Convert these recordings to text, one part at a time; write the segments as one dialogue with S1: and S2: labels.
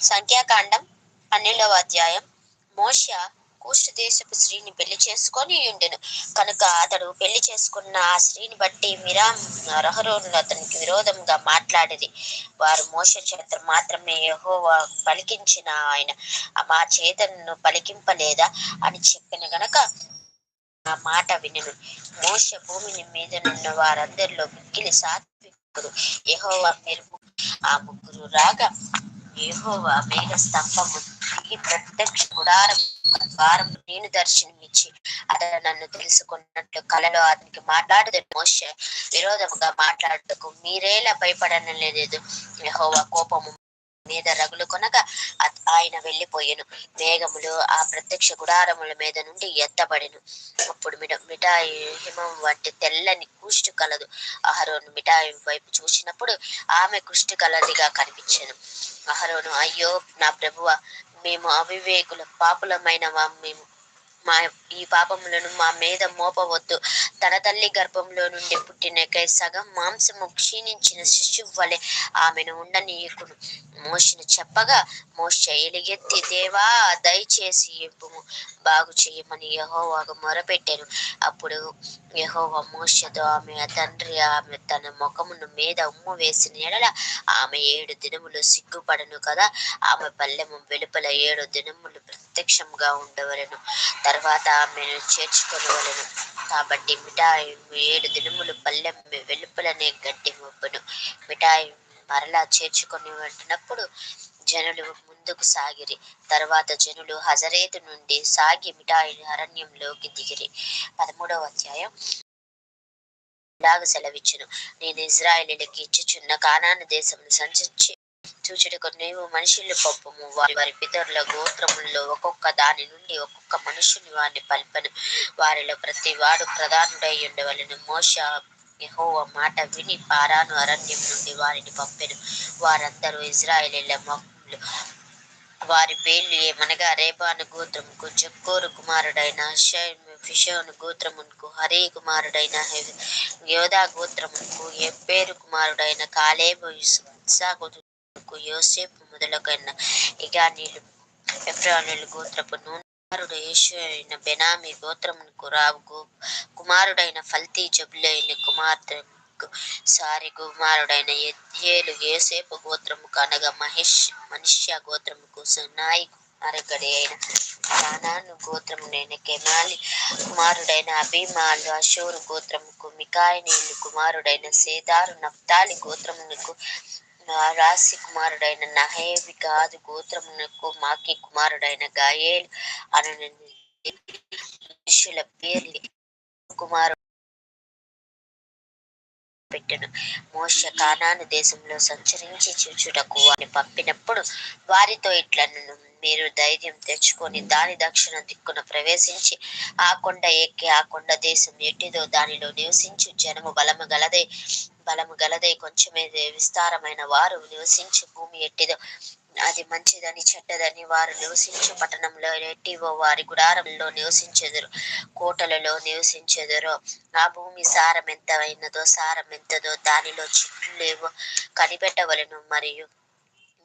S1: సంఖ్యాకాండం పన్నెండవ అధ్యాయం. మోష కూష్టు దేశపు స్త్రీని పెళ్ళి చేసుకొని ఉండెను. కనుక అతడు పెళ్ళి చేసుకున్న ఆ స్త్రీని బట్టి మిరామ్ రహరోను అతనికి విరోధంగా మాట్లాడేది వారు మోష చేత మాత్రమే యహో పలికించిన ఆయన. మా చేతను పలికింపలేదా అని చెప్పిన గనక ఆ మాట వినను మోష భూమిని మీద నున్న వారందరిలో మిక్కిలి సాత్వికుడు యహోవా మెరుపు. ఆ ముగ్గురు రాగా యహోవా మేఘ స్తంభము దిగి ప్రత్యక్ష గుడారం ద్వారం నేను దర్శనమిచ్చి అతను నన్ను తెలుసుకున్నట్లు కలలో అతనికి మాట్లాడదు మోస విరోధముగా మాట్లాడటకు మీరేలా భయపడనలేదు యహోవా కోపము మీద రగులు కొనగా ఆయన వెళ్ళిపోయెను. మేఘములు ఆ ప్రత్యక్ష గుడారముల మీద నుండి ఎత్తబడిను. అప్పుడు మిఠ మిఠాయి హిమం వంటి తెల్లని కుష్టు కలదు. అహరోను మిఠాయి వైపు చూసినప్పుడు ఆమె కుష్టి కలదిగా కనిపించాను. అహరోను అయ్యో నా ప్రభువ మేము అవివేకుల పాపులమైన మేము. మా ఈ పాపములను మా మీద మోపవద్దు. తన తల్లి గర్భంలో నుండి పుట్టినకై సగం మాంసము క్షీణించిన శిశువు వలె ఆమెను ఉండనీయకును. మోషను చెప్పగా మోష ఎలుగెత్తి దేవా దయచేసి ఇప్పుము బాగు చేయమని యహోవాకు మొరపెట్టాను. అప్పుడు యహోవా మోషతో ఆమె తండ్రి ఆమె తన ముఖమును మీద ఉమ్ము వేసిన ఎడల ఆమె ఏడు దినములు సిగ్గుపడను కదా. ఆమె పల్లెము వెలుపల ఏడు దినములు ప్రత్యక్షంగా ఉండవలను. తర్వాత ఆమెను చేర్చుకొనవలను. కాబట్టి మిఠాయి ఏడు దినములు పల్లెం వెలుపలనే గడ్డి మొప్పును మిఠాయి మరలా చేర్చుకొని ఉంటున్నప్పుడు జనులు ముందుకు సాగిరి. తర్వాత జనులు హజరేతు నుండి సాగి మిఠాయి అరణ్యంలోకి దిగిరి. పదమూడవ అధ్యాయం. ఇలాగ సెలవిచ్చును. నేను ఇజ్రాయేలీలకు ఇచ్చుచున్న కానాను దేశమును సంచరించి చూచుటకు నీవు మనుషులు పంపము. వారి వారి పితరుల గోత్రముల్లో ఒక్కొక్క దాని నుండి ఒక్కొక్క మనుషుని వారిని పలిపను. వారిలో ప్రతి వాడు ప్రధానుడై ఉండవలను. మోష యెహోవా మాట విని పారాను అరణ్యం నుండి వారిని పంపెను. వారందరూ ఇజ్రాయేలీల మొక్కులు. వారి పేర్లు ఏమనగా రేబాను గోత్రముకు జక్కోరు కుమారుడైన ఫిషోను గోత్రమునకు హరి కుమారుడైన యోధా గోత్రమునకు ఎబ్బేరు కుమారుడైన కాలేబు ఇస్సా గోత్రమునకు యోసేపు మొదలగైన ఇగానీలు ఎఫ్రానులు గోత్రపు నూనె కుమారుడు యేషు అయిన బెనామి గోత్రమునకు రావు. కుమారుడైన ఫల్తీ జబులైన కుమార్తె సారి. కుమారుడైన ఏలు ఏసేపు గోత్రము కనగా మహేష్ మనుష్య గోత్రముకు సునాయి కుమారగడి అయిన కానాను గోత్రమునైన కెమాలి కుమారుడైన అభిమాలు అశోరు గోత్రముకు మికాయనీలు కుమారుడైన సేదారు నప్తాలి గోత్రమునకు రాసి కుమారుడైన నహేవి కాదు గోత్రమునకు మాకి కుమారుడైన గాయేలు అను మనుషుల పేర్లు కుమారు మోష కానాను దేశంలో సంచరించి చూచుటకు వారిని పంపినప్పుడు వారితో ఇట్లను మీరు ధైర్యం తెచ్చుకొని దాని దక్షిణ దిక్కున ప్రవేశించి ఆ కొండ ఎక్కి ఆ కొండ దేశం ఎట్టిదో దానిలో నివసించు. జనము బలము గలదై బలము గలదై కొంచెమే విస్తారమైన వారు నివసించు. భూమి ఎట్టిదో అది మంచిదని చెడ్డదని వారు నివసించే పట్టణంలో ఎట్టివో వారి గుడారంలో నివసించెదరు కోటలలో నివసించెదరు. ఆ భూమి సారం ఎంతమైనదో సారం ఎంతదో దానిలో చెట్లు లేవో కనిపెట్టవలను. మరియు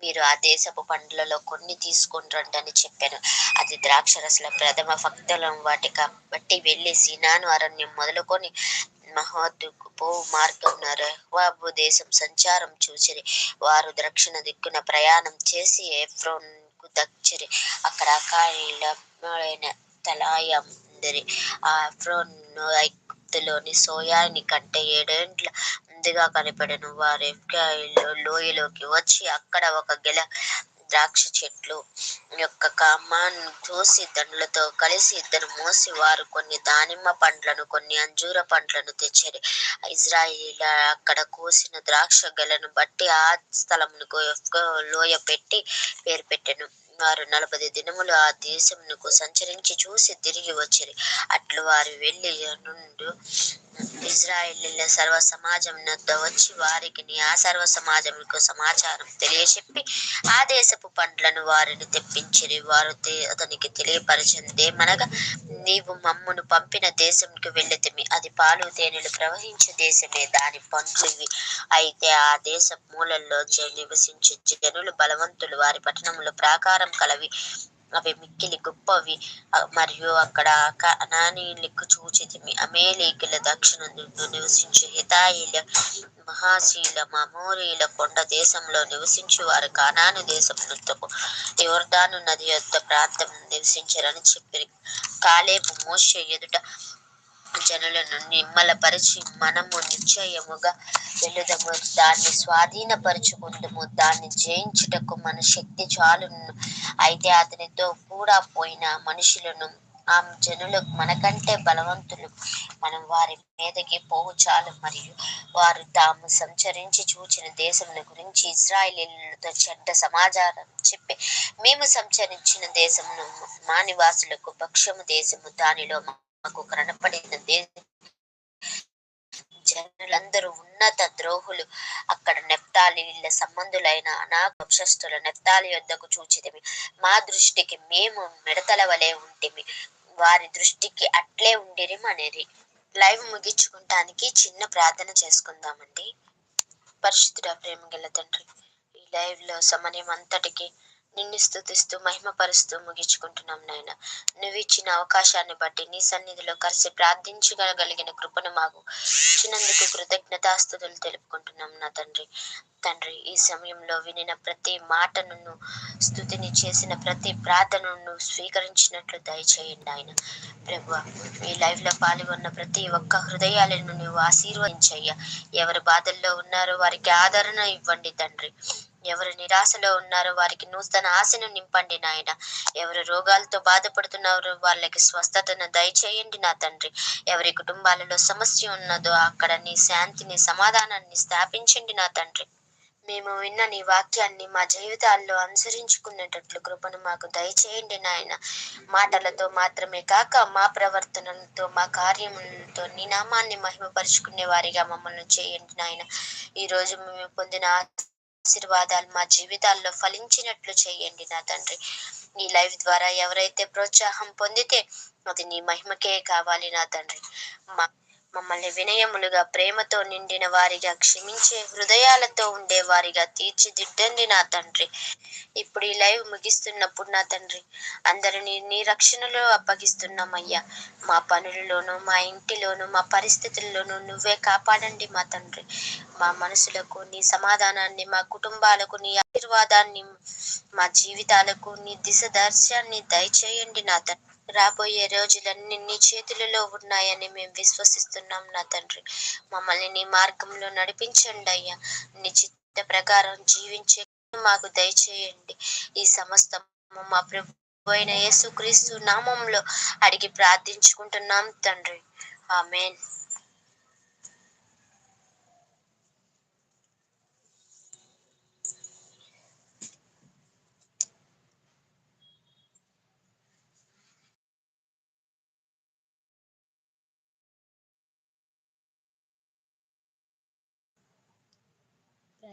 S1: మీరు ఆ దేశపు పండ్లలో కొన్ని తీసుకొని రండి అని చెప్పాను. అది ద్రాక్షరసల ప్రథమ భక్తులం వాటి కాబట్టి వెళ్ళి సినాను అరణ్యం మొదలుకొని మహోద్దుకు పోవు మార్గం రెహ్వాబు దేశం సంచారం చూసిరి వారు దక్షిణ దిక్కున ప్రయాణం చేసి ఎఫ్రోన్కు దచ్చిరి అక్కడ అకాయిలైన తలాయ ఉందిరి. ఆ ఎఫ్రోన్ ఐగుప్తులోని సోయాని కంటే ఏడేండ్ల ముందుగా కనిపెడను. వారు ఎఫ్రాయిలో లోయలోకి వచ్చి అక్కడ ఒక గెల ద్రాక్ష చెట్లు యొక్క కామాన్ని చూసి దండ్లతో కలిసి ఇద్దరు మోసి వారు కొన్ని దానిమ్మ పండ్లను కొన్ని అంజూర పండ్లను తెచ్చారు ఇజ్రాయిల్ అక్కడ కోసిన ద్రాక్ష గెలను బట్టి ఆ స్థలమునకు లోయ పెట్టి పేరు పెట్టాను. వారు నలభై దినములు ఆ దేశమునకు సంచరించి చూసి తిరిగి వచ్చారు అట్లు వారు వెళ్ళి నుండు ఇజ్రాయేలీల సర్వ సమాజం నద్ద వచ్చి వారికి ఆ సర్వ సమాజములకు సమాచారం తెలియచెప్పి ఆ దేశపు పండ్లను వారిని తెప్పించిరి. వారు అతనికి తెలియపరిచింది మనగా నీవు మమ్మును పంపిన దేశంకి వెళ్ళితిమి. అది పాలు తేనెలు ప్రవహించే దేశమే. దాని పండ్లు ఇవి. అయితే ఆ దేశ మూలల్లో నివసించే జనులు బలవంతులు. వారి పట్టణంలో ప్రాకారం కలవి. అవి మిక్కిలి గొప్పవి మరియు అక్కడ కనానీయులకు చూచితిమి అమేలేకుల దక్షిణ దుడ్డు నివసించే హితాయిల మహాశీల మమోరీల కొండ దేశంలో నివసించి వారు కానాను దేశమునకు యోర్దాను నది యొద్ద ప్రాంతం నివసించారని చెప్పి కాలేబు మోష ఎదుట జనులను నిమ్మలపరిచి మనము నిశ్చయముగా వెళుదము దాన్ని స్వాధీనపరచుకుందము. దాన్ని జయించుటకు మన శక్తి చాలును. అయితే అతనితో కూడా పోయిన మనుషులను ఆ జనులు మనకంటే బలవంతులు. మనం వారి మీదకి పోవు చాలు. మరియు వారు తాము సంచరించి చూచిన దేశముల గురించి ఇజ్రాయిలీలతో చెడ్డ సమాచారం చెప్పి మేము సంచరించిన దేశమును మా నివాసులకు భక్ష్యము దేశము దానిలో మాకు కనపడి ద్రోహులు అక్కడ నెప్తాలీల సంబంధులైన అనాథ వంశస్థుల నెప్తాలి యొద్దకు చూచితివి మా దృష్టికి మేము మిడతల వలె ఉంటిమి. వారి దృష్టికి అట్లే ఉండిరి అనేది. లైవ్ ముగించుకుంటానికి చిన్న ప్రార్థన చేసుకుందామండి. పరిశుద్ధుడ ప్రేమ గల తండ్రి ఈ లైవ్లో సమయం అంతటికి నిన్ను స్థుతిస్తూ మహిమపరుస్తూ ముగించుకుంటున్నాం నాయన. నువ్వు ఇచ్చిన అవకాశాన్ని బట్టి నీ సన్నిధిలో కలిసి ప్రార్థించగలిగిన కృపను మాకు ఇచ్చినందుకు కృతజ్ఞతాస్తుతులు తెలుపుకుంటున్నాం నా తండ్రి. తండ్రి ఈ సమయంలో వినిన ప్రతి మాటను స్థుతిని చేసిన ప్రతి ప్రార్థనను స్వీకరించినట్లు దయచేయండి ఆయన. ప్రభు ఈ లైవ్లో పాల్గొన్న ప్రతి ఒక్క హృదయాలను నువ్వు ఆశీర్వదించయ్యా. ఎవరు బాధల్లో ఉన్నారో వారికి ఆదరణ ఇవ్వండి తండ్రి. ఎవరు నిరాశలో ఉన్నారో వారికి నూతన ఆశను నింపండి నాయన. ఎవరు రోగాలతో బాధపడుతున్నారో వాళ్ళకి స్వస్థతను దయచేయండి నా తండ్రి. ఎవరి కుటుంబాలలో సమస్య ఉన్నదో అక్కడ నీ శాంతిని సమాధానాన్ని స్థాపించండి నా తండ్రి. మేము విన్న నీ వాక్యాన్ని మా జీవితాల్లో అనుసరించుకునేటట్లు కృపను మాకు దయచేయండి నాయన. మాటలతో మాత్రమే కాక మా ప్రవర్తనలతో మా కార్యములతో నీ నామాన్ని మహిమపరుచుకునే వారిగా మమ్మల్ని చేయండి నాయన. ఈ రోజు మేము పొందిన ఆశీర్వాదాలు మా జీవితాల్లో ఫలించినట్లు చేయండి నా తండ్రి. నీ లైవ్ ద్వారా ఎవరైతే ప్రోత్సాహం పొందితే అది నీ మహిమకే కావాలి నా తండ్రి. మా మమ్మల్ని వినయములుగా ప్రేమతో నిండిన వారిగా క్షమించే హృదయాలతో ఉండే వారిగా తీర్చిదిద్దండి నా తండ్రి. ఇప్పుడు ఈ లైవ్ ముగిస్తున్నప్పుడు నా తండ్రి అందరినీ నీ రక్షణలో అప్పగిస్తున్నామయ్యా. మా పనులలోనూ మా ఇంటిలోనూ మా పరిస్థితుల్లోనూ నువ్వే కాపాడండి మా తండ్రి. మా మనసులకు నీ సమాధానాన్ని మా కుటుంబాలకు నీ ఆశీర్వాదాన్ని మా జీవితాలకు నీ దిశ దర్శాన్ని దయచేయండి నా తండ్రి. రాబోయే రోజులన్నీ నీ చేతులలో ఉన్నాయని మేము విశ్వసిస్తున్నాం నా తండ్రి. మమ్మల్ని నీ మార్గంలో నడిపించండి అయ్యా. నీ చిత్త ప్రకారం జీవించే మాకు దయచేయండి. ఈ సమస్తము మా ప్రభు అయిన యేసుక్రీస్తు నామంలో అడిగి ప్రార్థించుకుంటున్నాం తండ్రి. ఆమెన్.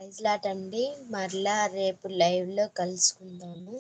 S1: ప్రైజ్ అండి మరలా రేపు లైవ్లో కలుసుకుందాము.